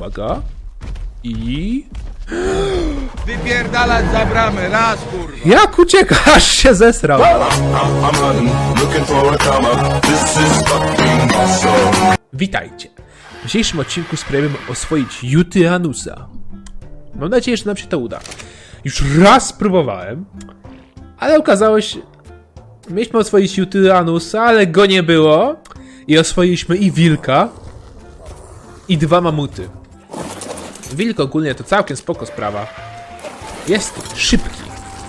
uwaga. I... Wypierdalać za bramę, raz kurwa. Jak uciekasz się zesrał? Witajcie. W dzisiejszym odcinku spróbujemy oswoić Jutyranusa. Mam nadzieję, że nam się to uda. Już raz próbowałem, ale okazało się... Mieliśmy oswoić Jutyranusa, ale go nie było. I oswoiliśmy i wilka, i dwa mamuty. Wilk ogólnie to całkiem spoko sprawa. Jest szybki,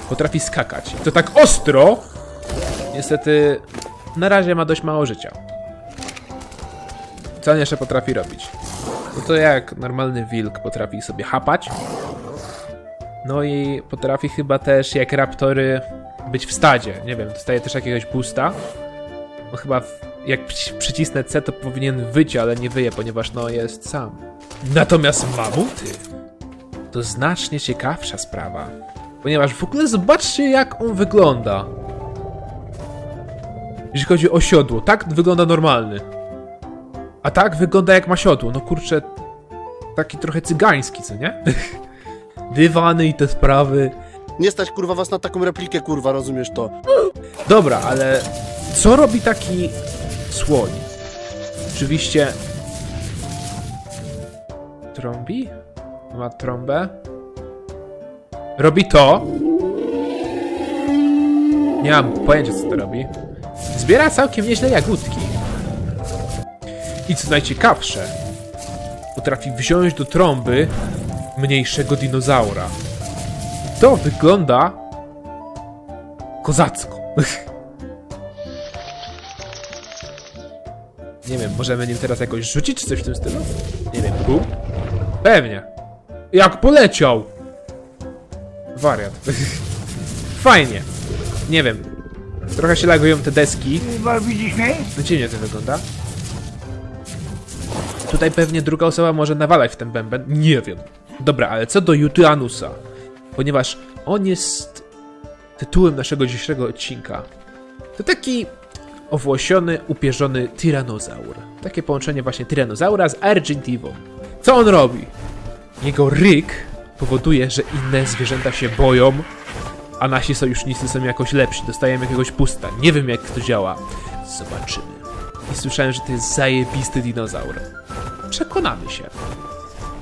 potrafi skakać. I to tak ostro. Niestety, na razie ma dość mało życia. Co on jeszcze potrafi robić? No to jak normalny wilk potrafi sobie chapać. No i potrafi chyba też jak raptory być w stadzie. Nie wiem, dostaje też jakiegoś boosta. No chyba jak przyci- przycisnę C to powinien wyć, ale nie wyje, ponieważ no jest sam. Natomiast mamuty to znacznie ciekawsza sprawa. Ponieważ w ogóle zobaczcie jak on wygląda. Jeśli chodzi o siodło, tak wygląda normalny. A tak wygląda jak ma siodło. No kurczę, taki trochę cygański, co nie? Dywany i te sprawy. Nie stać kurwa was na taką replikę, kurwa, rozumiesz to? Dobra, ale co robi taki słoń? Oczywiście. Trąbi? Ma trąbę? Robi to. Nie mam pojęcia, co to robi. Zbiera całkiem nieźle jagódki. I co najciekawsze, potrafi wziąć do trąby mniejszego dinozaura. To wygląda kozacko. Nie wiem, możemy nim teraz jakoś rzucić, czy coś w tym stylu? Nie wiem, bum? Pewnie. Jak poleciał! Wariat. Fajnie. Nie wiem. Trochę się lagują te deski. Kurwa, widzisz mnie? No dziwnie to wygląda. Tutaj pewnie druga osoba może nawalać w ten bęben. Nie wiem. Dobra, ale co do Jutyranusa. Ponieważ on jest tytułem naszego dzisiejszego odcinka. To taki owłosiony, upierzony tyranozaur. Takie połączenie właśnie tyranozaura z Argentivą. Co on robi? Jego ryk powoduje, że inne zwierzęta się boją, a nasi sojusznicy są jakoś lepsi, dostają jakiegoś pusta. Nie wiem jak to działa. Zobaczymy. I słyszałem, że to jest zajebisty dinozaur. Przekonamy się.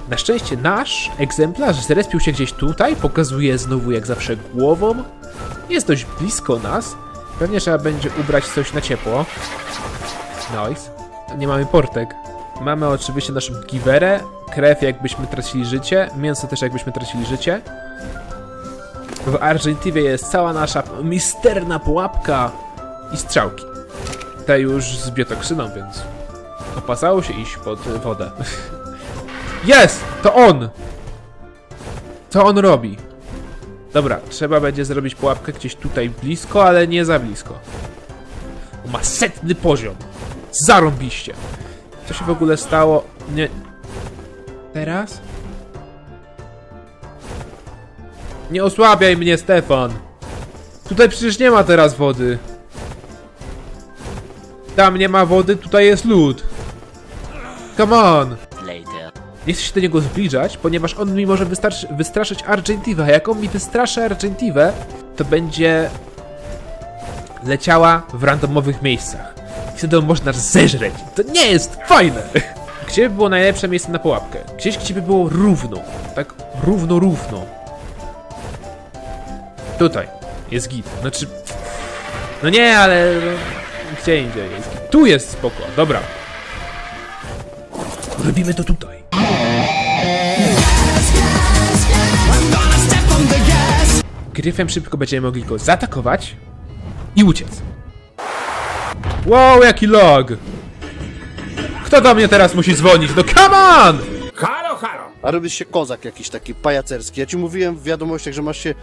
Na szczęście nasz egzemplarz zrespił się gdzieś tutaj, pokazuje znowu jak zawsze głową. Jest dość blisko nas. Pewnie trzeba będzie ubrać coś na ciepło. Nice. Nie mamy portek. Mamy oczywiście naszą giwerę, krew jakbyśmy tracili życie, mięso też jakbyśmy tracili życie. W Argentywie jest cała nasza misterna pułapka i strzałki. Te już z biotoksyną, więc opasało się iść pod wodę. Jest! To on! Co on robi? Dobra, trzeba będzie zrobić pułapkę gdzieś tutaj blisko, ale nie za blisko. Ma setny poziom. Zarąbiście. Co się w ogóle stało? Nie... Teraz? Nie osłabiaj mnie, Stefan! Tutaj przecież nie ma teraz wody. Tam nie ma wody, tutaj jest lód. Come on! Nie chcę się do niego zbliżać, ponieważ on mi może wystraszyć Argentivę. A jak on mi wystraszy Argentivę, to będzie leciała w randomowych miejscach. Wtedy można zeżreć. To nie jest fajne! Gdzie by było najlepsze miejsce na pułapkę? Gdzieś, gdzie by było równo. Tak równo, równo. Tutaj. Jest git. Znaczy... No nie, ale... Gdzie indziej jest git. Tu jest spoko. Dobra. Robimy to tutaj. Gryfem szybko będziemy mogli go zaatakować i uciec. Wow, jaki log! Kto do mnie teraz musi dzwonić? No come on! Halo, halo. A robisz się kozak jakiś taki pajacerski. Ja ci mówiłem w wiadomościach, że masz się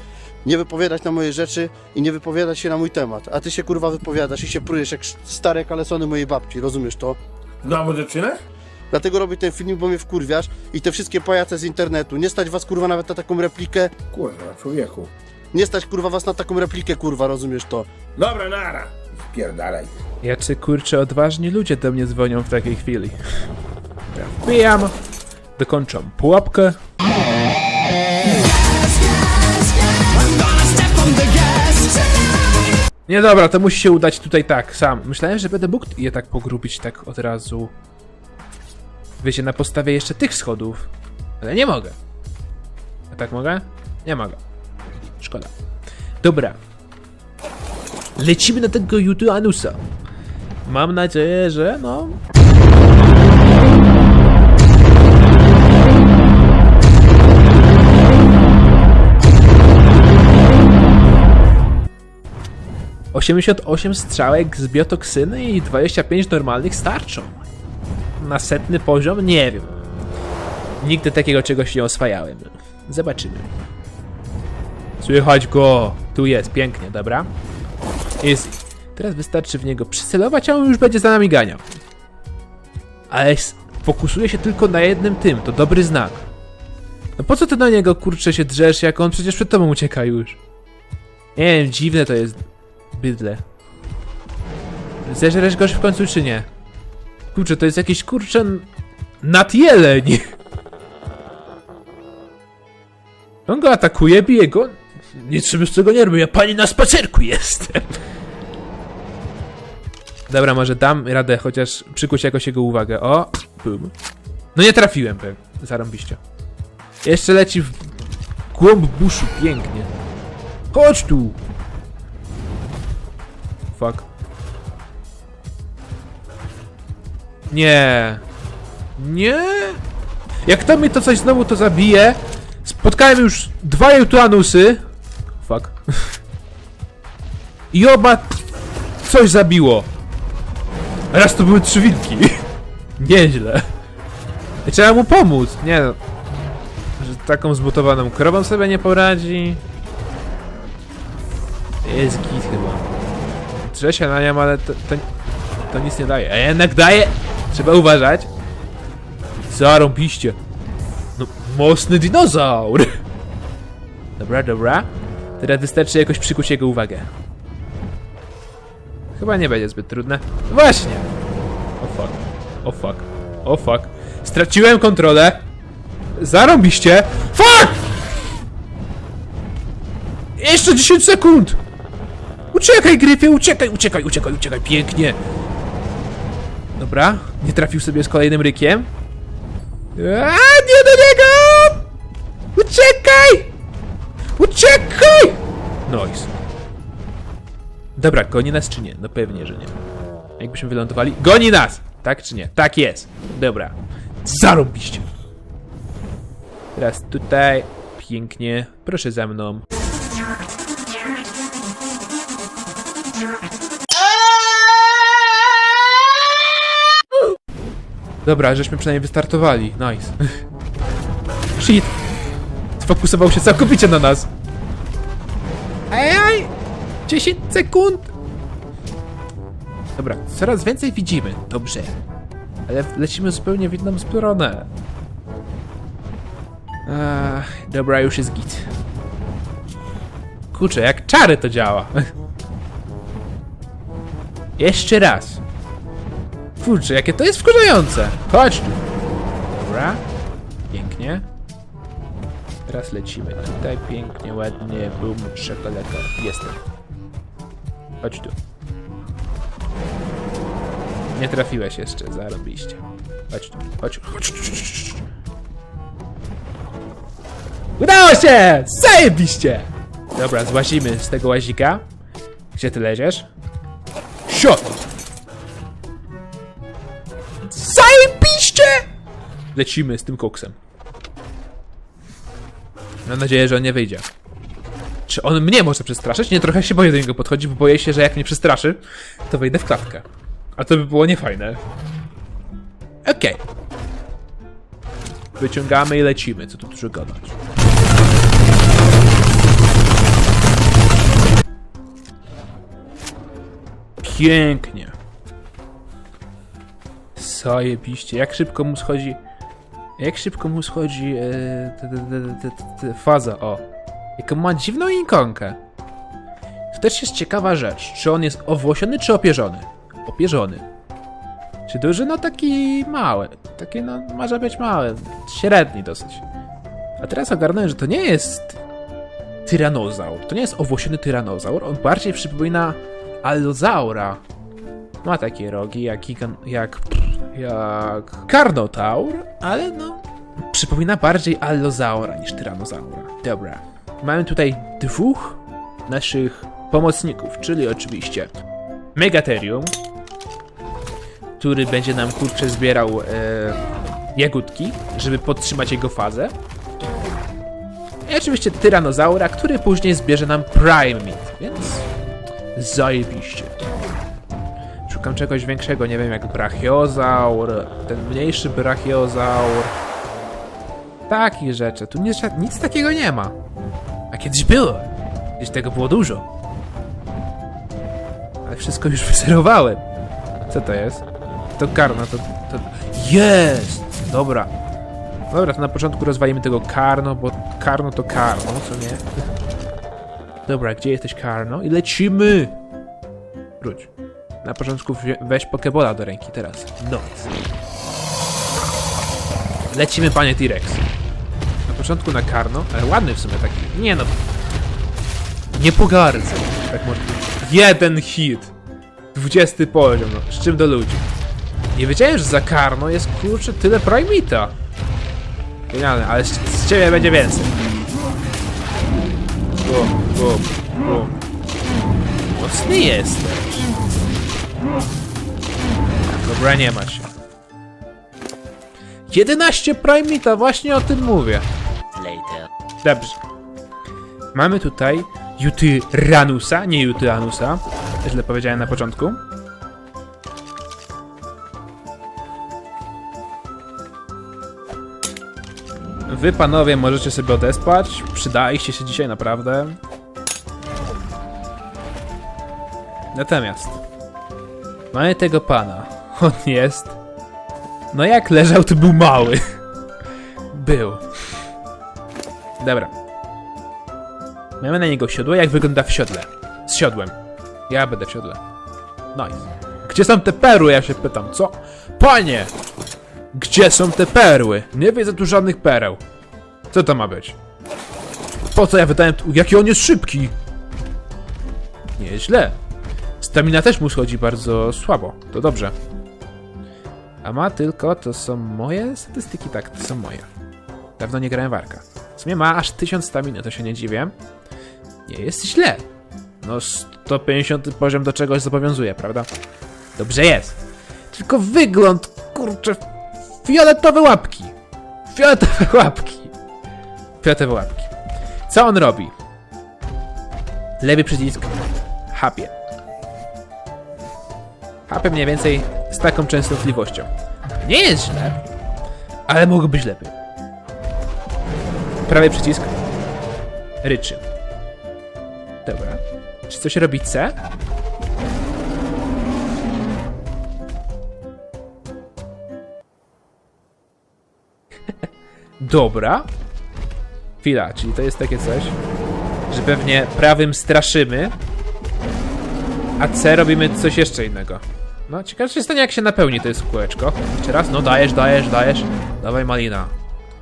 nie wypowiadać na moje rzeczy i nie wypowiadać się na mój temat. A ty się kurwa wypowiadasz i się prujesz jak stare kalesony mojej babci, rozumiesz to? Znowu dziewczynę? Dlatego robię ten filmik, bo mnie wkurwiasz i te wszystkie pajace z internetu. Nie stać was kurwa nawet na taką replikę. Kurwa, człowieku. Nie stać kurwa was na taką replikę, kurwa, rozumiesz to? Dobra, nara. Spierdalaj. Jacy kurczę odważni ludzie do mnie dzwonią w takiej chwili. Ja wbijam, Dokończam pułapkę. Nie dobra, to musi się udać tutaj tak, sam. Myślałem, że będę mógł je tak pogrubić tak od razu. Wiecie, na podstawie jeszcze tych schodów. Ale nie mogę. A tak mogę? Nie mogę. Szkoda. Dobra. Lecimy na tego Jutuanusa. Mam nadzieję, że no... Osiemdziesiąt osiem strzałek z biotoksyny i 25 normalnych starczą. Na setny poziom? Nie wiem. Nigdy takiego czegoś nie oswajałem. Zobaczymy. Słychać go! Tu jest, pięknie, dobra. Jest. Teraz wystarczy w niego przycelować, a on już będzie za nami ganiał. Ale fokusuje się tylko na jednym tym, to dobry znak. No po co ty na niego kurczę się drzesz, jak on przecież przed tobą ucieka już? Nie wiem, dziwne to jest bydle. Zeżresz goś w końcu czy nie? Kurczę, to jest jakiś kurczę nadjeleń. On go atakuje, bije go. Nic sobie z tego nie robię, ja pani na spacerku jestem. Dobra, może dam radę chociaż przykuć jakoś jego uwagę. O, bum. No nie trafiłem pewnie, zarąbiście. Jeszcze leci w głąb buszu, pięknie. Chodź tu! Fuck. Nie. Nie. Jak to mi to coś znowu to zabije, spotkałem już dwa Jutuanusy. Fuck. I oba coś zabiło. Raz to były trzy wilki. Nieźle. I Trzeba mu pomóc. Nie no. Że taką zbutowaną krową sobie nie poradzi. Jest git chyba. Drze się na nią, ale to, to, to nic nie daje. A jednak daje! Trzeba uważać. Zarąbiście. No, mocny dinozaur! Dobra, dobra. Teraz wystarczy jakoś przykuć jego uwagę. Chyba nie będzie zbyt trudne. Właśnie! O fuck. O fuck. O fuck. Straciłem kontrolę. Zarąbiście. Fuck! Jeszcze 10 sekund! Uciekaj, Gryfie, uciekaj, uciekaj, uciekaj, uciekaj, pięknie. Dobra, nie trafił sobie z kolejnym rykiem. A, nie do niego! Uciekaj! Uciekaj! Nice. Dobra, goni nas czy nie? No pewnie, że nie. Jakbyśmy wylądowali... Goni nas! Tak czy nie? Tak jest. Dobra. Zarobiście. Teraz tutaj. Pięknie. Proszę za mną. Dobra, żeśmy przynajmniej wystartowali. Nice. Shit. Sfokusował się całkowicie na nas. Ej! 10 sekund! Dobra, coraz więcej widzimy. Dobrze. Ale lecimy zupełnie w inną stronę. Ach, dobra, już jest git. Kurczę, jak czary to działa. Jeszcze raz. Kurczę, jakie to jest wkurzające. Chodź tu. Dobra. Pięknie. Teraz lecimy. Tutaj pięknie, ładnie. Bum, czekoleka. Jestem. Chodź tu. Nie trafiłeś jeszcze, zarobiście. Chodź tu, chodź, chodź. Udało się! Zajebiście! Dobra, złazimy z tego łazika. Gdzie ty leziesz? Siot! Zajebiście! Lecimy z tym koksem. Mam nadzieję, że on nie wyjdzie. Czy on mnie może przestraszyć? Nie, trochę się boję do niego podchodzić, bo boję się, że jak mnie przestraszy, to wejdę w klatkę. A to by było niefajne. Okej. Wyciągamy i lecimy, co tu dużo gadać. Pięknie. Zajebiście. Jak szybko mu schodzi... Jak szybko mu schodzi e, faza, o. Jaką ma dziwną ikonkę. To też jest ciekawa rzecz. Czy on jest owłosiony, czy opierzony? Opierzony. Czy duży? No taki mały. Taki no, może być mały. Średni dosyć. A teraz ogarnąłem, że to nie jest tyranozaur. To nie jest owłosiony tyranozaur. On bardziej przypomina allozaura. Ma takie rogi jak jak... jak... karnotaur, ale no... Przypomina bardziej allozaura niż tyranozaura. Dobra. Mamy tutaj dwóch naszych pomocników, czyli oczywiście Megatherium, który będzie nam kurczę zbierał e, jagódki, żeby podtrzymać jego fazę. I oczywiście Tyranozaura, który później zbierze nam Prime Meat, więc zajebiście. Szukam czegoś większego, nie wiem, jak Brachiozaur, ten mniejszy Brachiozaur. Takich rzeczy, tu nic, nic takiego nie ma. A kiedyś było, kiedyś tego było dużo. Ale wszystko już wyzerowałem. Co to jest? To karno, to, to... Jest! Dobra. Dobra, to na początku rozwalimy tego karno, bo karno to karno, co nie? Dobra, gdzie jesteś karno? I lecimy! Wróć. Na początku weź Pokebola do ręki, teraz. Noc. Lecimy, panie T-Rex. Na początku na karno, ale ładny w sumie taki. Nie no. Nie pogardzę. Tak można powiedzieć. Jeden hit. 20 poziom, no. Z czym do ludzi. Nie wiedziałem, że za karno jest kurczę tyle primita. Genialne, ale z, z ciebie będzie więcej. Bum, bum, bum. Mocny jesteś. Dobra, nie ma się. 11 primita, właśnie o tym mówię. Dobrze. Mamy tutaj Jutyranusa, nie Jutyranusa. Źle powiedziałem na początku. Wy panowie możecie sobie odespać. Przydaliście się dzisiaj naprawdę. Natomiast mamy tego pana. On jest. No jak leżał, to był mały. Był. Dobra. Mamy na niego siodło. Jak wygląda w siodle? Z siodłem. Ja będę w siodle. Nice. Gdzie są te perły? Ja się pytam. Co? Panie! Gdzie są te perły? Nie widzę tu żadnych pereł. Co to ma być? Po co ja wydałem... tu- Jaki on jest szybki! Nieźle. Stamina też mu schodzi bardzo słabo. To dobrze. A ma tylko... To są moje statystyki? Tak, to są moje. Dawno nie grałem w Arka. W sumie ma aż 1000 staminy, to się nie dziwię. Nie jest źle. No 150 poziom do czegoś zobowiązuje, prawda? Dobrze jest. Tylko wygląd, kurczę, fioletowe łapki. Fioletowe łapki. Fioletowe łapki. Co on robi? Lewy przycisk. Hapie. Hapie mniej więcej z taką częstotliwością. Nie jest źle, ale mogło być lepiej. Prawy przycisk. Ryczy. Dobra. Czy coś robi C? Dobra. Chwila, czyli to jest takie coś, że pewnie prawym straszymy, a C robimy coś jeszcze innego. No, ciekawe się stanie jak się napełni to jest kółeczko. Jeszcze raz, no dajesz, dajesz, dajesz. Dawaj malina.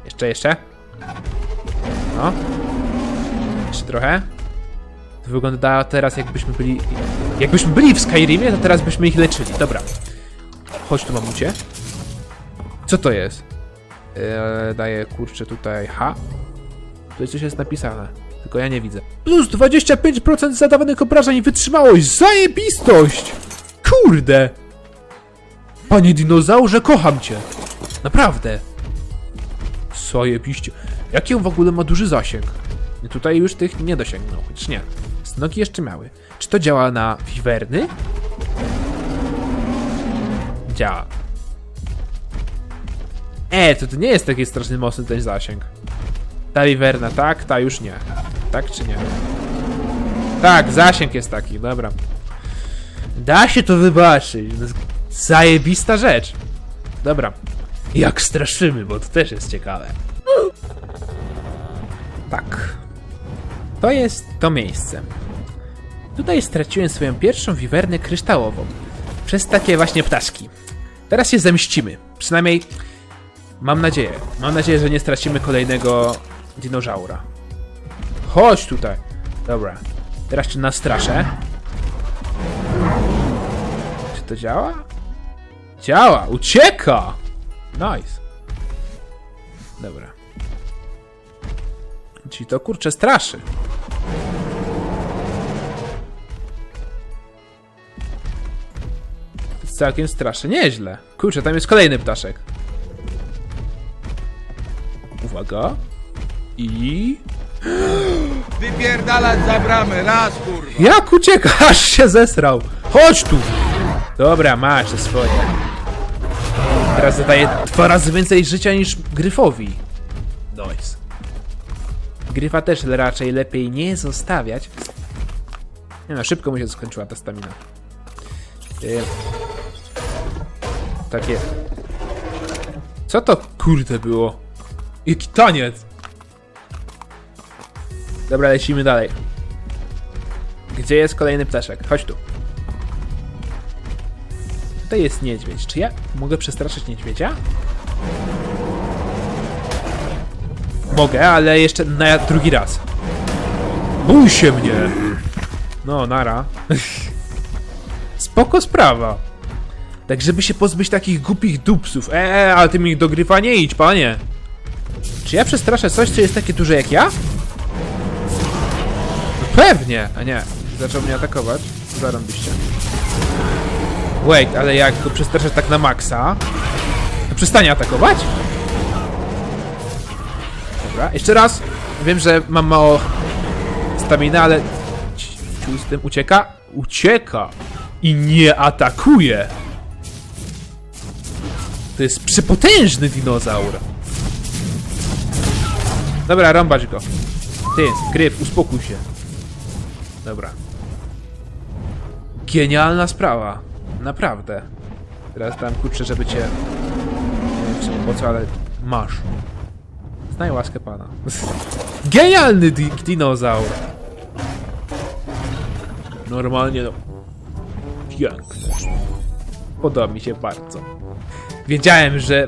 Jeszcze, jeszcze. No. Jeszcze trochę. To wygląda teraz jakbyśmy byli... Jakbyśmy byli w Skyrimie, to teraz byśmy ich leczyli. Dobra. Chodź tu, mamucie. Co to jest? Eee, daję, kurczę, tutaj H. Tutaj coś jest napisane. Tylko ja nie widzę. Plus 25% zadawanych obrażeń wytrzymałość! Zajebistość! Kurde! Panie dinozaurze, kocham cię! Naprawdę! Zajebiście. Jaki on w ogóle ma duży zasięg? Tutaj już tych nie dosięgnął, chociaż nie. Nogi jeszcze miały. Czy to działa na wiwerny? Działa. E, to, to nie jest taki strasznie mocny ten zasięg. Ta wiwerna, tak? Ta już nie. Tak czy nie? Tak, zasięg jest taki, dobra. Da się to wybaczyć. Zajebista rzecz. Dobra. Jak straszymy, bo to też jest ciekawe. Tak. To jest to miejsce. Tutaj straciłem swoją pierwszą wiwernę kryształową. Przez takie właśnie ptaszki. Teraz się zemścimy. Przynajmniej mam nadzieję. Mam nadzieję, że nie stracimy kolejnego dinożaura. Chodź tutaj. Dobra. Teraz cię nastraszę. Czy to działa? Działa! Ucieka! Nice. Dobra. Czyli to kurczę straszy. To jest całkiem strasznie nieźle. Kurczę, tam jest kolejny ptaszek. Uwaga. I... Wypierdalać za bramę, raz kurwa. Jak uciekasz się zesrał? Chodź tu! Dobra, masz te swoje. Teraz zadaję dwa razy więcej życia niż Gryfowi. Nice. Gryfa też raczej lepiej nie zostawiać. Nie no, szybko mu się skończyła ta stamina. Yy. Takie. Co to kurde było? Jaki taniec! Dobra, lecimy dalej. Gdzie jest kolejny ptaszek? Chodź tu. Tutaj jest niedźwiedź. Czy ja mogę przestraszyć niedźwiedzia? Mogę, ale jeszcze na drugi raz. Bój się mnie! No, nara. Spoko sprawa. Tak, żeby się pozbyć takich głupich dupsów. Eee, ale ty mi do gryfa nie idź, panie. Czy ja przestraszę coś, co jest takie duże jak ja? No pewnie! A nie, zaczął mnie atakować. Zarąbiście. Wait, ale jak go przestraszę tak na maksa, to przestanie atakować? Dobra, jeszcze raz. Wiem, że mam mało stamina, ale... Ci- ci z tym ucieka? Ucieka! I nie atakuje! To jest przepotężny dinozaur. Dobra, rąbać go. Ty, gryf, uspokój się. Dobra. Genialna sprawa. Naprawdę. Teraz dam kurczę, żeby cię... Nie wiem w po co, ale masz. Znaj łaskę pana. Genialny di dinozaur! Normalnie no... Piękny. Podoba mi się bardzo. Wiedziałem, że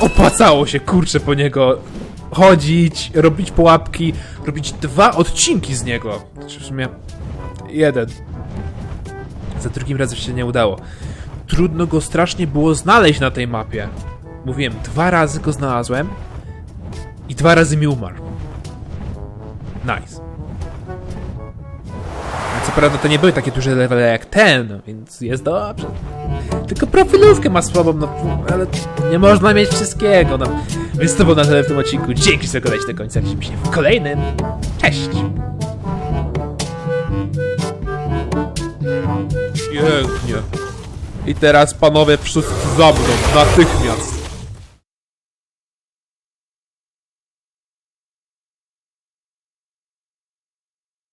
opłacało się kurczę po niego chodzić, robić pułapki, robić dwa odcinki z niego. Czy w sumie jeden. Za drugim razem się nie udało. Trudno go strasznie było znaleźć na tej mapie. Mówiłem, dwa razy go znalazłem i dwa razy mi umarł. Nice. Co prawda to nie były takie duże levele jak ten, więc jest dobrze. Tylko profilówkę ma słabą, no ale nie można mieć wszystkiego, no. Więc to było na tyle w tym odcinku. Dzięki za oglądać do końca. Widzimy się w kolejnym. Cześć! Pięknie. I teraz panowie wszyscy za mną, natychmiast.